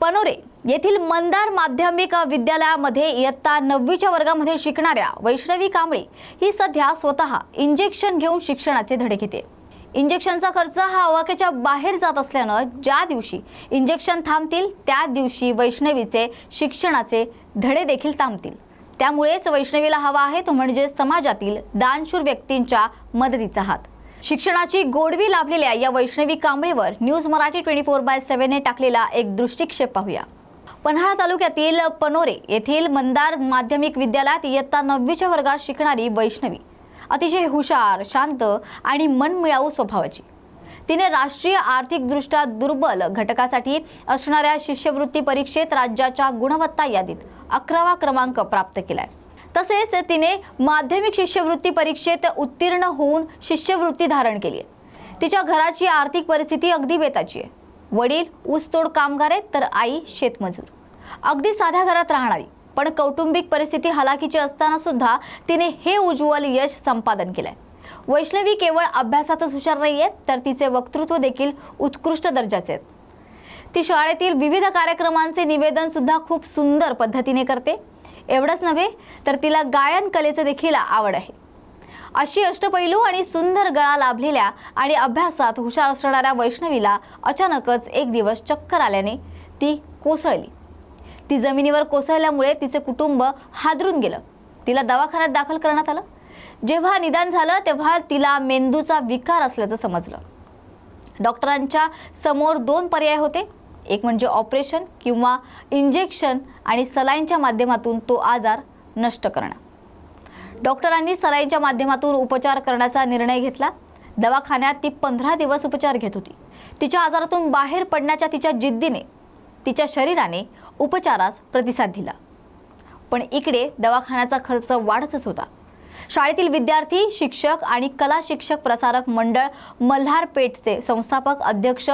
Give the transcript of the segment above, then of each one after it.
पनोरे येथील मंदार माध्यमिक विद्यालयामध्ये इयत्ता नववीच्या वर्गामध्ये शिकणाऱ्या वैष्णवी कांबळे ही सध्या स्वतः इंजेक्शन घेऊन शिक्षणाचे धडे घेते. इंजेक्शनचा खर्च हा आवाक्याच्या बाहेर जात असल्यानं ज्या दिवशी इंजेक्शन थांबतील त्या दिवशी वैष्णवीचे शिक्षणाचे धडे देखील थांबतील. त्यामुळेच वैष्णवीला हवा आहे तो म्हणजे समाजातील दानशूर व्यक्तींच्या मदतीचा हात. शिक्षणाची गोडवी लाभलेल्या या Vaishnavi कांबळेवर news Marathi twenty four by सेव्हनने टाकलेला एक दृष्टिक्षेप पाहूया. पन्हाळा तालुक्यातील पनोरे येथील मंदार माध्यमिक विद्यालयात इयत्ता नववीच्या वर्गात शिकणारी वैष्णवी. अतिशय हुशार शांत आणि मनमिळावू स्वभावाची. तिने राष्ट्रीय आर्थिकदृष्ट्या दुर्बल घटकासाठी असणाऱ्या शिष्यवृत्ती परीक्षेत राज्याच्या गुणवत्ता यादीत अकरावा क्रमांक प्राप्त केलाय. तसेच तिने माध्यमिक शिष्यवृत्ती परीक्षेत उत्तीर्ण होऊन शिष्यवृत्ती धारण केली आहे. तिच्या घराची आर्थिक परिस्थिती अगदी बेताची आहे. वडील ऊसतोड कामगार आहेत तर आई शेतमजूर. अगदी साध्या घरात राहणारी पण कौटुंबिक परिस्थिती हलाखीची असताना सुद्धा तिने हे उज्ज्वल यश संपादन केलंय. वैष्णवी केवळ अभ्यासातच हुशार नाही आहेत तर तिचे वक्तृत्व देखील उत्कृष्ट दर्जाचे आहेत. ती शाळेतील विविध कार्यक्रमांचे निवेदन सुद्धा खूप सुंदर पद्धतीने करते. एवढंच नव्हे तर तिला गायन कलेचे देखील आवड आहे. अशी अष्टपैलू आणि सुंदर गळा लाभलेल्या आणि अभ्यासात हुशार असणाऱ्या वैष्णवीला अचानकच एक दिवस चक्कर आल्याने ती कोसळली. ती जमिनीवर कोसळल्यामुळे तिचे कुटुंब हादरून गेलं. तिला दवाखान्यात दाखल करण्यात आलं. जेव्हा निदान झालं तेव्हा तिला मेंदूचा विकार असल्याचं समजलं. डॉक्टरांच्या समोर दोन पर्याय होते. एक म्हणजे ऑपरेशन किंवा इंजेक्शन आणि सलाईनच्या माध्यमातून तो आजार नष्ट करणं डॉक्टरांनी सलाईनच्या माध्यमातून उपचार करण्याचा निर्णय घेतला. दवाखान्यात ती पंधरा दिवस उपचार घेत होती. तिच्या आजारातून बाहेर पडण्याच्या तिच्या जिद्दीने तिच्या शरीराने उपचारास प्रतिसाद दिला. पण इकडे दवाखान्याचा खर्च वाढतच होता. शाळेतील विद्यार्थी शिक्षक आणि कला शिक्षक प्रसारक मंडळ मल्हारपेठचे संस्थापक अध्यक्ष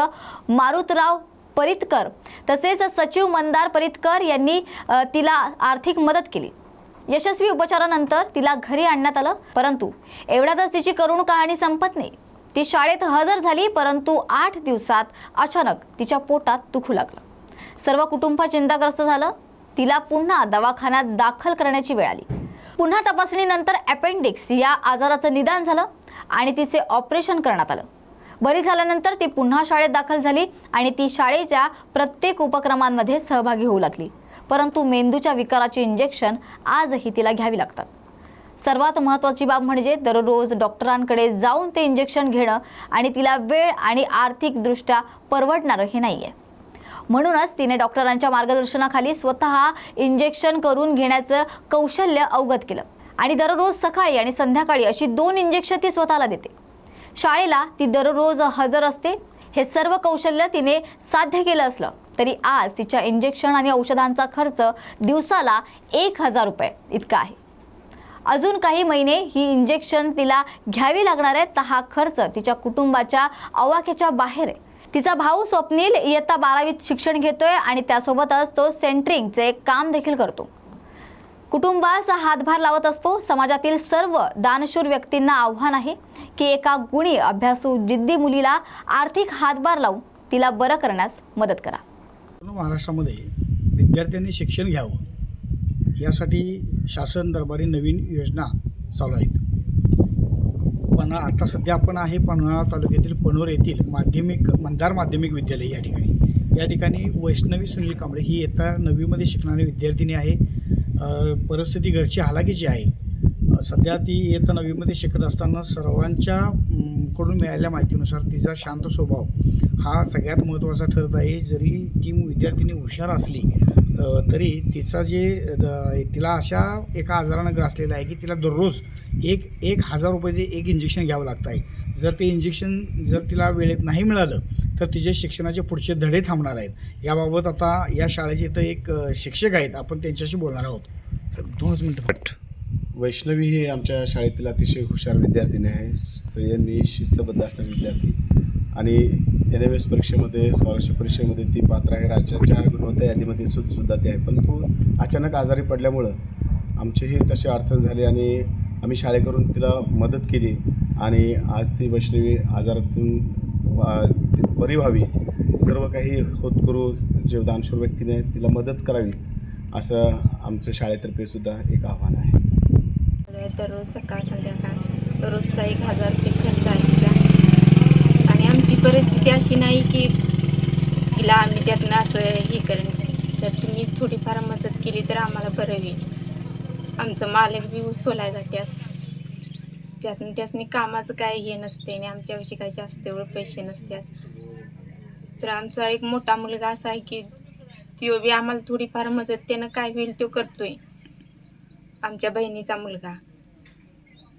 मारुतराव परितकर. तसेच सचिव मंदार परितकर यांनी तिला आर्थिक मदत केली. यशस्वी उपचारानंतर तिला घरी आणण्यात आलं. परंतु एवढ्यातच तिची करुण कहाणी संपत नाही. ती शाळेत हजर झाली परंतु आठ दिवसात अचानक तिच्या पोटात दुखू लागलं. सर्व कुटुंब चिंताग्रस्त झालं. तिला पुन्हा दवाखान्यात दाखल करण्याची वेळ आली. पुन्हा तपासणीनंतर अपेंडिक्स या आजाराचं निदान झालं आणि तिचे ऑपरेशन करण्यात आलं. बरी झाल्यानंतर ती पुन्हा शाळेत दाखल झाली आणि ती शाळेच्या प्रत्येक उपक्रमांमध्ये सहभागी होऊ लागली. परंतु मेंदूच्या विकाराची इंजेक्शन आजही तिला घ्यावी लागतात. सर्वात महत्त्वाची बाब म्हणजे दररोज डॉक्टरांकडे जाऊन ते इंजेक्शन घेणं आणि तिला वेळ आणि आर्थिकदृष्ट्या परवडणारं हे नाही आहे म्हणूनच तिने डॉक्टरांच्या मार्गदर्शनाखाली स्वतः इंजेक्शन करून घेण्याचं कौशल्य अवगत केलं. आणि दररोज सकाळी आणि संध्याकाळी अशी दोन इंजेक्शन ती स्वतःला देते. शाळेला ती दररोज हजर असते. हे सर्व कौशल्य तिने साध्य केलं असलं. तरी आज तिच्या इंजेक्शन आणि औषधांचा खर्च दिवसाला एक हजार रुपये इतका आहे. अजून काही महिने ही इंजेक्शन तिला घ्यावी लागणार आहे तर हा खर्च तिच्या कुटुंबाच्या आवाक्याच्या बाहेर आहे. तिचा भाऊ स्वप्नील इयत्ता बारावीत शिक्षण घेतोय आणि त्यासोबतच तो सेंटरिंगचे काम देखील करतो. कुटुंबास हातभार लावत असतो. समाजातील सर्व दानशूर व्यक्तींना आव्हान आहे. की एका गुणी अभ्यासू जिद्दी मुलीला आर्थिक हातभार लावून तिला बरं करण्यास मदत करा. पूर्ण महाराष्ट्रामध्ये विद्यार्थ्यांनी शिक्षण घ्यावं यासाठी शासन दरबारी नवीन योजना चालू आहेत. पण आता सध्या आपण आहे पन्हाळा तालुक्यातील पनोर येथील माध्यमिक मंदार माध्यमिक विद्यालय या ठिकाणी. या ठिकाणी वैष्णवी सुनील कांबळे ही इयत्ता नववीमध्ये शिकणारी विद्यार्थिनी आहे. परिस्थिती घरची हालाकीची आहे. सध्या ती इयत्ता नववीमध्ये शिकत असताना सर्वांच्या कडून मिळालेल्या माहितीनुसार तिचा शांत स्वभाव हा सगळ्यात महत्त्वाचा ठरत आहे. जरी ती विद्यार्थिनी हुशार असली तरी तिचा जे तिला अशा एका आजारानं ग्रासलेला आहे की तिला दररोज एक एक हजार रुपयाचे एक इंजेक्शन घ्यावं लागतं आहे. जर ते इंजेक्शन जर तिला वेळेत नाही मिळालं तर तिचे शिक्षणाचे पुढचे धडे थांबणार आहेत. याबाबत आता या शाळेचे इथं एक शिक्षक आहेत. आपण त्यांच्याशी बोलणार आहोत. सर दोनच मिनटं. वैष्णवी ही आमच्या शाळेतील अतिशय हुशार विद्यार्थिनी आहे. संयमी शिस्तबद्ध असणारी विद्यार्थी. आणि एन एम एस परीक्षेमध्ये स्कॉलरशिप परीक्षेमध्ये ती पात्र आहे. राज्याच्या गुणवत्ता यादीमध्ये सु सुद्धा ती आहे. परंतु अचानक आजारी पडल्यामुळं आमचीही तशी अडचण झाली आणि आम्ही शाळेकडून तिला मदत केली. आणि आज ती वैष्णवी आजारातून वा- ती बरी व्हावी. सर्व काही होत करू जे दानशूर व्यक्तीने तिला मदत करावी असं आमचं शाळेतर्फे सुद्धा एक आव्हान आहे. दररोज सकाळ संध्याकाळ. रोजचा एक हजार रुपये खर्च आहे तिचा. आणि आमची परिस्थिती अशी नाही की तिला आम्ही त्यातनं असं हे करेन. तर तुम्ही थोडीफार मदत केली तर आम्हाला बरं होईल. आमचं मालक बी ऊस सोलाय जात्यात त्यातून त्यासनी कामाचं काय हे नसते आणि आमच्याविषयी काही जास्त एवढं पैसे नसतात. तर आमचा एक मोठा मुलगा असा आहे की तो बी आम्हाला थोडीफार मदत त्यानं काय होईल तो करतोय. आमच्या बहिणीचा मुलगा.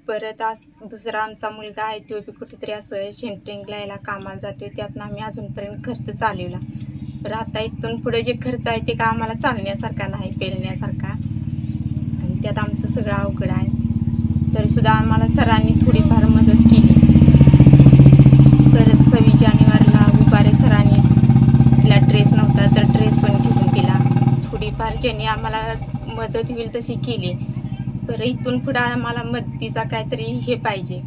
परत आज दुसरा आमचा मुलगा आहे तो बी कुठेतरी असं सेंटरिंगला यायला कामाला जातोय त्यातनं आम्ही अजूनपर्यंत खर्च चालवला. तर आता इथून पुढे जे खर्च आहे ते का आम्हाला चालण्यासारखा नाही पेलण्यासारखा. आणि त्यात आमचं सगळं अवघड आहे. तरीसुद्धा आम्हाला सरांनी थोडीफार मदत केली. परत सव्वीस जानेवारीला उपारे सरांनी तिला ड्रेस नव्हता तर ड्रेस पण घेऊन दिला थोडीफार ज्यांनी आम्हाला मदत होईल तशी केली. बरं इथून पुढं आम्हाला मदतीचा काहीतरी हे पाहिजे.